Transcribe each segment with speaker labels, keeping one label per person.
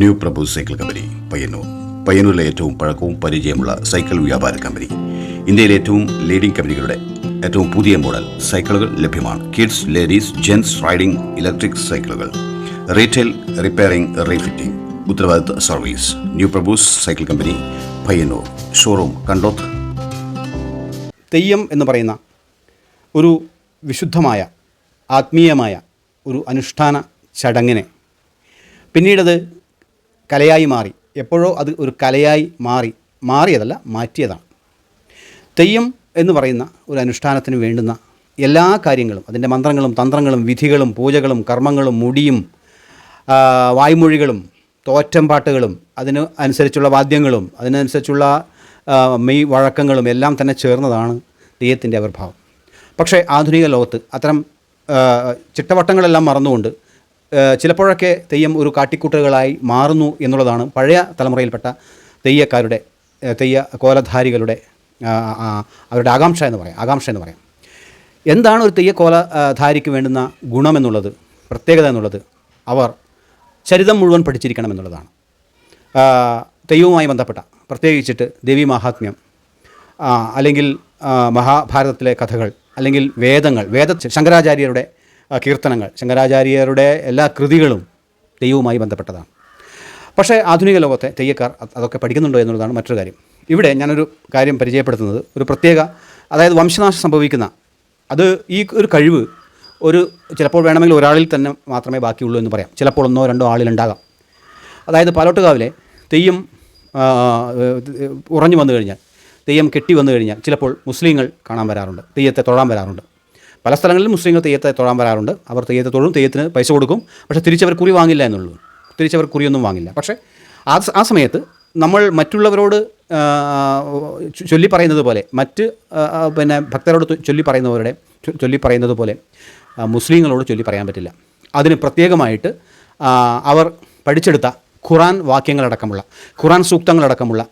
Speaker 1: New Prabhu cycle company Payyanur. പയ്യന്നൂരിലെ ഏറ്റവും പഴക്കവും പരിചയമുള്ള cycle വ്യാപാര കമ്പനി. ഇന്ത്യയിലെ ഏറ്റവും ലീഡിംഗ് കമ്പനികളുടെ ഏറ്റവും പുതിയ മോഡൽ സൈക്കിളുകൾ ലഭ്യമാണ്. Kids ladies gents riding electric സൈക്കിളുകൾ. റീറ്റെയിൽ റിപ്പയറിംഗ് റീഫിറ്റിംഗ് ഉത്തരവാദിത്വ service new Prabhu's cycle company Payyanur. Showroom Kandoth.
Speaker 2: Theyyam എന്ന് പറയുന്ന ഒരു വിശുദ്ധമായ ആത്മീയമായ ഒരു അനുഷ്ഠാന ചടങ്ങിനെ പിന്നീടത് കലയായി മാറി. എപ്പോഴോ അത് ഒരു കലയായി മാറി. മാറിയതല്ല മാറ്റിയതാണ്. തെയ്യം എന്ന് പറയുന്ന ഒരു അനുഷ്ഠാനത്തിന് വേണ്ടുന്ന എല്ലാ കാര്യങ്ങളും അതിന്റെ മന്ത്രങ്ങളും തന്ത്രങ്ങളും വിധികളും പൂജകളും കർമ്മങ്ങളും മുടിയും വായ്മൊഴികളും തോറ്റം പാട്ടുകളും അതിന് അനുസരിച്ചുള്ള വാദ്യങ്ങളും അതിനനുസരിച്ചുള്ള മെയ് വഴക്കങ്ങളും എല്ലാം തന്നെ ചേർന്നതാണ് തെയ്യത്തിന്റെ ആവിർഭാവം. പക്ഷേ ആധുനിക ലോകത്ത് അത്തരം ചിട്ടവട്ടങ്ങളെല്ലാം മറന്നുകൊണ്ട് ചിലപ്പോഴൊക്കെ തെയ്യം ഒരു കാട്ടിക്കൂട്ടുകളായി മാറുന്നു എന്നുള്ളതാണ് പഴയ തലമുറയിൽപ്പെട്ട തെയ്യക്കാരുടെ തെയ്യ കോലധാരികളുടെ അവരുടെ ആകാംക്ഷ എന്ന് പറയാം ആകാംക്ഷ എന്ന് പറയാം. എന്താണ് ഒരു തെയ്യക്കോലധാരിക്ക് വേണ്ടുന്ന ഗുണമെന്നുള്ളത് പ്രത്യേകത എന്നുള്ളത്? അവർ ചരിതം മുഴുവൻ പഠിച്ചിരിക്കണം എന്നുള്ളതാണ്. തെയ്യവുമായി ബന്ധപ്പെട്ട പ്രത്യേകിച്ചിട്ട് ദേവി മഹാത്മ്യം അല്ലെങ്കിൽ മഹാഭാരതത്തിലെ കഥകൾ അല്ലെങ്കിൽ വേദങ്ങൾ വേദ ശങ്കരാചാര്യരുടെ കീർത്തനങ്ങൾ. ശങ്കരാചാര്യരുടെ എല്ലാ കൃതികളും തെയ്യവുമായി ബന്ധപ്പെട്ടതാണ്. പക്ഷേ ആധുനിക ലോകത്തെ തെയ്യക്കാർ അതൊക്കെ പഠിക്കുന്നുണ്ടോ എന്നുള്ളതാണ് മറ്റൊരു കാര്യം. ഇവിടെ ഞാനൊരു കാര്യം പരിചയപ്പെടുത്തുന്നത്. ഒരു പ്രത്യേക അതായത് വംശനാശം സംഭവിക്കുന്ന അത് ഈ ഒരു കഴിവ് ഒരു ചിലപ്പോൾ വേണമെങ്കിൽ ഒരാളിൽ തന്നെ മാത്രമേ ബാക്കിയുള്ളൂ എന്ന് പറയാം. ചിലപ്പോൾ ഒന്നോ രണ്ടോ ആളിലുണ്ടാകാം. അതായത് പാലോട്ടുകാവിലെ തെയ്യം ഉറഞ്ഞു വന്നു കഴിഞ്ഞാൽ തെയ്യം കെട്ടി വന്നു കഴിഞ്ഞാൽ ചിലപ്പോൾ മുസ്ലിങ്ങൾ കാണാൻ വരാറുണ്ട്. തെയ്യത്തെ തൊഴാൻ വരാറുണ്ട്. പല സ്ഥലങ്ങളിലും മുസ്ലിങ്ങൾ തെയ്യത്തെ തൊഴാൻ വരാറുണ്ട്. അവർ തെയ്യത്തെ തൊഴും തെയ്യത്തിന് പൈസ കൊടുക്കും. പക്ഷേ തിരിച്ചവർ കുറി വാങ്ങില്ല എന്നുള്ളൂ. തിരിച്ചവർ കുറിയൊന്നും വാങ്ങില്ല. പക്ഷേ ആ ആ സമയത്ത് നമ്മൾ മറ്റുള്ളവരോട് ചൊല്ലി പറയുന്നത് പോലെ മറ്റ് പിന്നെ ഭക്തരോട് ചൊല്ലി പറയുന്നവരുടെ ചൊല്ലി പറയുന്നത് പോലെ മുസ്ലിങ്ങളോട് ചൊല്ലി പറയാൻ പറ്റില്ല. അതിന് പ്രത്യേകമായിട്ട് അവർ പഠിച്ചെടുത്ത ഖുറാൻ വാക്യങ്ങളടക്കമുള്ള ഖുറാൻ സൂക്തങ്ങളടക്കമുള്ള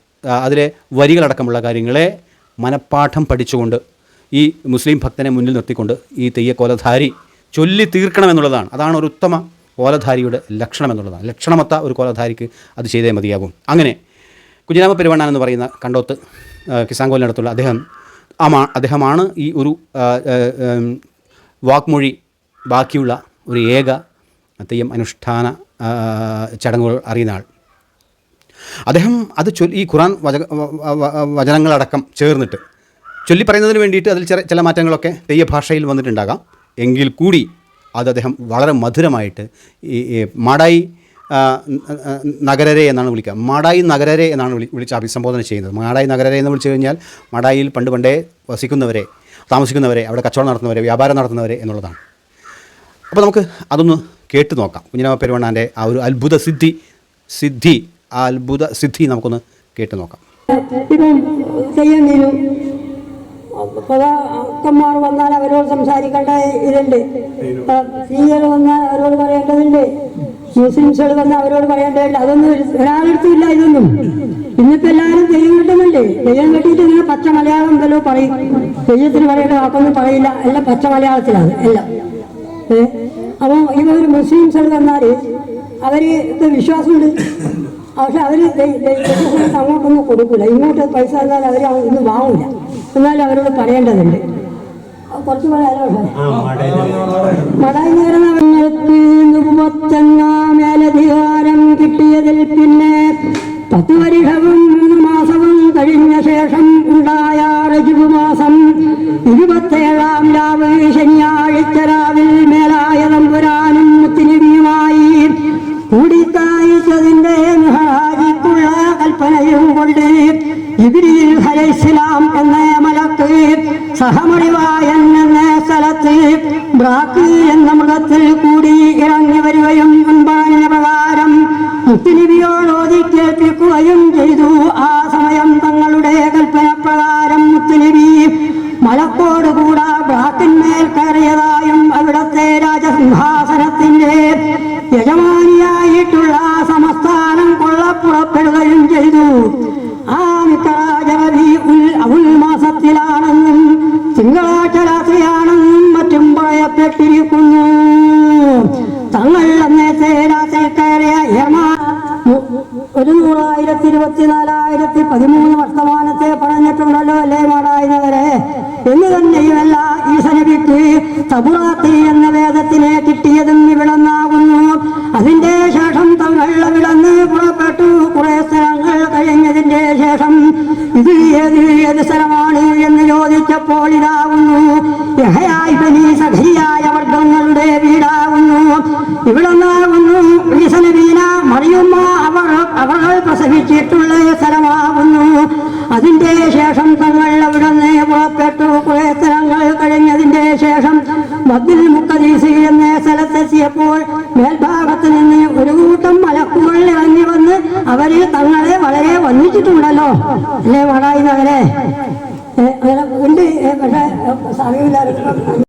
Speaker 2: അതിലെ വരികളടക്കമുള്ള കാര്യങ്ങളെ മനഃപ്പാഠം പഠിച്ചുകൊണ്ട് ഈ മുസ്ലിം ഭക്തനെ മുന്നിൽ നിർത്തിക്കൊണ്ട് ഈ തെയ്യക്കോലധാരി ചൊല്ലി തീർക്കണമെന്നുള്ളതാണ്. അതാണ് ഒരു ഉത്തമ കോലധാരിയുടെ ലക്ഷണം എന്നുള്ളതാണ് ലക്ഷണമൊത്ത ഒരു കോലധാരിക്ക് അത് ചെയ്തേ മതിയാകും. അങ്ങനെ കുഞ്ഞിരാമ പെരുവണ്ണാൻ എന്ന് പറയുന്ന കണ്ടോത്ത് കിസാങ്കോലിനടുത്തുള്ള അദ്ദേഹം ആമാ അദ്ദേഹമാണ് ഈ ഒരു വാക്മൊഴി ബാക്കിയുള്ള ഒരു ഏക തെയ്യം അനുഷ്ഠാന ചടങ്ങുകൾ അറിയുന്ന ആൾ. അദ്ദേഹം അത് ചൊല്ലി ഈ ഖുറാൻ വച വചനങ്ങളടക്കം ചേർന്നിട്ട് ചൊല്ലി പറയുന്നതിന് വേണ്ടിയിട്ട് അതിൽ ചില ചില മാറ്റങ്ങളൊക്കെ തെയ്യ ഭാഷയിൽ വന്നിട്ടുണ്ടാകാം. എങ്കിൽ കൂടി അത് അദ്ദേഹം വളരെ മധുരമായിട്ട് ഈ മാടായി നഗരരെ എന്നാണ് വിളിക്കുക. മാടായി നഗരരെ എന്നാണ് വിളി വിളിച്ച് അഭിസംബോധന ചെയ്യുന്നത്. മാടായി നഗരരെ എന്ന് വിളിച്ചു കഴിഞ്ഞാൽ മാടായിയിൽ പണ്ട് പണ്ടേ വസിക്കുന്നവരെ താമസിക്കുന്നവരെ അവിടെ കച്ചവടം നടത്തുന്നവരെ വ്യാപാരം നടത്തുന്നവരെ എന്നുള്ളതാണ്. അപ്പോൾ നമുക്ക് അതൊന്ന് കേട്ട് നോക്കാം. കുഞ്ഞിനാമ പെരുവണ്ണാന്റെ ആ ഒരു അത്ഭുത സിദ്ധി സിദ്ധി ആ അത്ഭുത സിദ്ധി നമുക്കൊന്ന് കേട്ട് നോക്കാം.
Speaker 3: ഇപ്പം തെയ്യം അക്കന്മാർ വന്നാൽ അവരോട് സംസാരിക്കേണ്ട ഇതുണ്ട്. സീയർ വന്നാൽ അവരോട് പറയേണ്ടതുണ്ട്. മുസ്ലിംസുകൾ വന്നാൽ അവരോട് പറയേണ്ടതുണ്ട്. അതൊന്നും ഒരു- ഒരാളെടുത്തില്ല ഇതൊന്നും. ഇന്നിപ്പോ എല്ലാവരും തെയ്യം കെട്ടുന്നുണ്ട് തെയ്യം കെട്ടിയിട്ട് ഇങ്ങനെ പച്ച മലയാളം എന്തല്ലോ പറയും. തെയ്യത്തിന് പറയേണ്ട വാക്കൊന്നും പറയില്ല. എല്ലാം പച്ച മലയാളത്തിലാണ് എല്ലാം. ഏ? അപ്പൊ ഇവ ഒരു മുസ്ലിംസുകൾ വന്നാൽ അവർ വിശ്വാസമുണ്ട്. പക്ഷെ അവർ അങ്ങോട്ടൊന്നും കൊടുക്കില്ല ഇങ്ങോട്ട് പൈസ തന്നാൽ അവർ ഒന്നും വാങ്ങില്ല എന്നാലും അവരോട് പറയേണ്ടതുണ്ട്. കുറച്ച് മേലധികാരം കിട്ടിയതിൽ പിന്നെ പത്ത് വർഷവും മൂന്ന് മാസവും കഴിഞ്ഞ ശേഷം ഉണ്ടായ റജുബ് മാസം ഇരുപത്തേഴാം രാവ് ശനിയാഴ്ച രാവിൽ മേലായ നമ്പുരാനും മുത്തിനിടിയുമായി കൂടിത്തായിച്ചതിന്റെ മഹാജിക്കുള്ള കൽപ്പനയും കൊണ്ട് ഇബിരിയിൽ ഹലൈസ്ലാം എന്ന സഹമണിവായൻ എന്ന സ്ഥലത്ത് ബ്രാക്ക് എന്ന മൃഗത്തിൽ കൂടി ഇറങ്ങി വരികയും മുൻപാഞ്ഞ പ്രകാരം ഓതി കേൾപ്പിക്കുകയും ഒരു നൂറായിരത്തി ഇരുപത്തിനാലായിരത്തി പതിമൂന്ന് വർത്തമാനത്തെ പറഞ്ഞിട്ടുണ്ടല്ലോ അല്ലേ മാടായുന്നവരെ എന്ന് തന്നെയുമല്ല ഈശനബിക്ക് തബുറാത്തി എന്ന വേദത്തിനെ കിട്ടിയതും വിളന്നാകുന്നു അതിന്റെ ശേഷം തങ്ങൾ വിളന്ന് പുറപ്പെട്ടു. കുറെ സ്ഥലങ്ങൾ കഴിഞ്ഞതിന്റെ ശേഷം ഇത് ഏത് ഏത് സ്ഥലമാണ് എന്ന് ചോദിച്ചപ്പോൾ ഇതാവുന്നു സ്ഥലമാകുന്നു. അതിന്റെ ശേഷം തങ്ങൾ അവിടെ നിന്ന് പുറപ്പെട്ടു. കുറെ സ്ഥലങ്ങൾ കഴിഞ്ഞതിന്റെ ശേഷം മദ്ദിൽ മുക്കദീസി എന്ന സ്ഥലത്തെത്തിയപ്പോൾ മേൽഭാഗത്ത് നിന്ന് ഒരു കൂട്ടം മലക്കുകൾ ഇറങ്ങി വന്ന് അവർ തങ്ങളെ വളരെ വന്നിച്ചിട്ടുണ്ടല്ലോ അല്ലേ വളായുന്നവരെ ഉണ്ട്. ഏ, പക്ഷേ സമയമില്ലാതെ